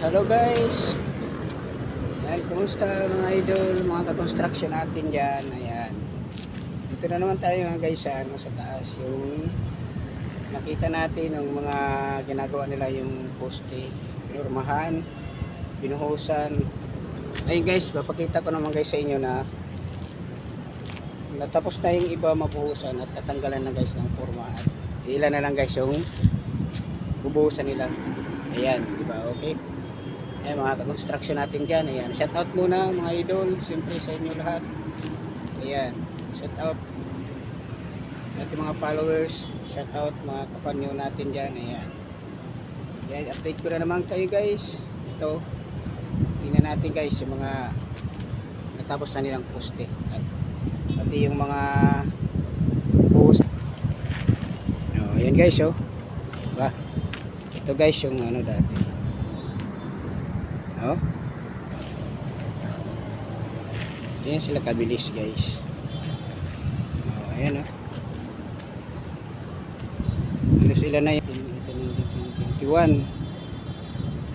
Hello guys. Ayan, kumusta mga idol, mga ka-construction natin dyan. Ayan. Dito na naman tayo nga guys sa, ano, sa taas. Yung nakita natin ng mga ginagawa nila yung poste Pinurmahan Binuhusan Ayun guys, papakita ko naman guys sa inyo na Natapos na yung iba mabuhusan at tatanggalan na guys ng forma At ilan na lang guys yung bubuhusan nila. Ayan, di ba? Okay. Ayan, mga construction natin dyan. Ayan, shout out muna mga idol. Siyempre sa inyo lahat. Ayan, shout out sa ating mga followers. Shout out mga kapanyo natin dyan. Ayan. Ayan, update ko na naman kayo guys. Ito, tingnan natin guys yung mga natapos na nilang poste. At pati yung mga buhos. Oh, ayan guys, oh. Diba? Ito guys yung ano dati. Oh. Ayan sila kabilis guys. Oh, ayan oh. Bilis sila na yun. Ito na yung 21.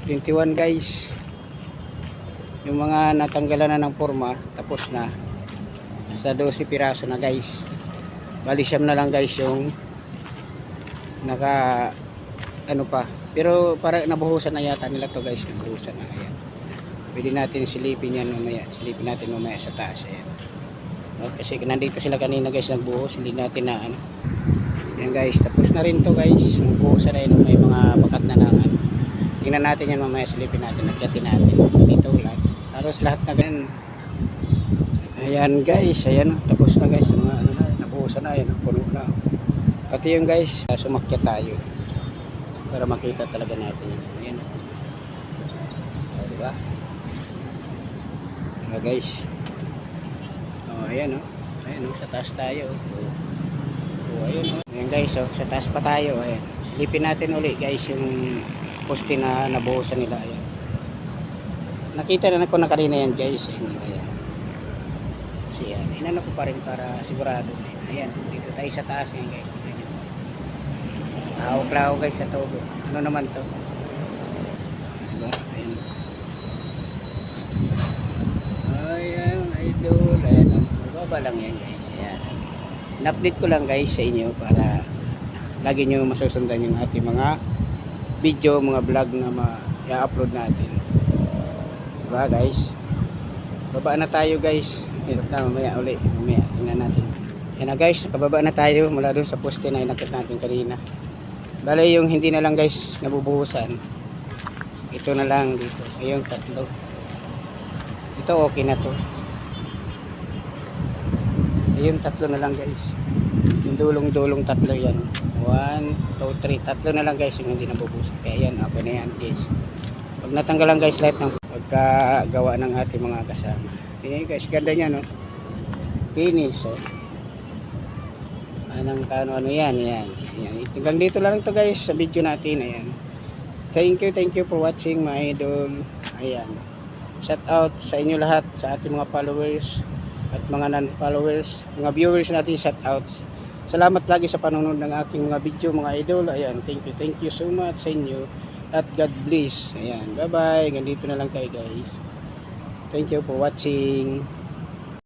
21 guys. Yung mga natanggalan na ng forma, tapos na. Nasa 12 piraso na guys. Bali siyam na lang guys yung naka ano pa. Pero para nabuhusan na yata nila to guys. Nabuhusan na ayan. Pwede natin silipin yan mamaya. Silipin natin mamaya sa taas ayan. No, kasi nandito sila kanina guys nagbuhos. Hindi natin na ano. Yan guys. Tapos na rin to guys. Nabuhusan na yun may mga bakat na ng ano. Tingnan natin yan mamaya. Silipin natin. Nagkatin natin. Dito lang halos lahat na ganyan ayan guys. Ayan tapos na guys. Mga ano na. Nabuhusan na ayan puno na pati yung guys. Sumakyat tayo para makita talaga natin yun. Ayan. O, diba? Diba guys? O, ayan o. Ayan o, sa taas tayo. O, o ayun o. Ayan guys o, sa taas pa tayo. Ayan. Silipin natin uli guys yung poste na nabuhusan nila. Ayan. Nakita na ko na kanina yan guys. Ayan. ayan. Kasi yan, inano ko pa rin para sigurado. Ayan, dito tayo sa taas ngayon guys. Tingnan Lawak-lawak guys sa tubo. Ano naman to? Diba? Ayan. Ayan, idol. Ayan. oh. Mababa lang yan guys. Ayan. In-update ko lang guys sa inyo para lagi nyo masusundan yung ating mga video, mga vlog na ma-upload natin. Diba guys? Baba na tayo guys. Hirap na mamaya uli. Mamaya tingnan natin. Yan na guys, nakababa na tayo mula doon sa poste na inakit natin kanina. Bale yung hindi na lang guys nabubuhusan. Ito na lang dito. Ayun tatlo. Ito okay na to. Ayun tatlo na lang guys. Yung dulong-dulong tatlo yan. 1, 2, 3. Tatlo na lang guys yung hindi nabubuhusan. Kaya yan, okay na yan guys. Pag natanggalan guys lahat ng pagkagawa ng ating mga kasama. Tingnan guys, ganda niya no. Finish. Oh. Anong kano ano yan, yan. yan. Hanggang dito lang to guys sa video natin. Ayan. Thank you, thank you for watching my idol. Ayan. Shout out sa inyo lahat, sa ating mga followers at mga non-followers, mga viewers natin, shout out. Salamat lagi sa panonood ng aking mga video, mga idol. Ayan, thank you, thank you so much sa inyo. At God bless. Ayan, bye-bye. Ganito na lang tayo guys. Thank you for watching.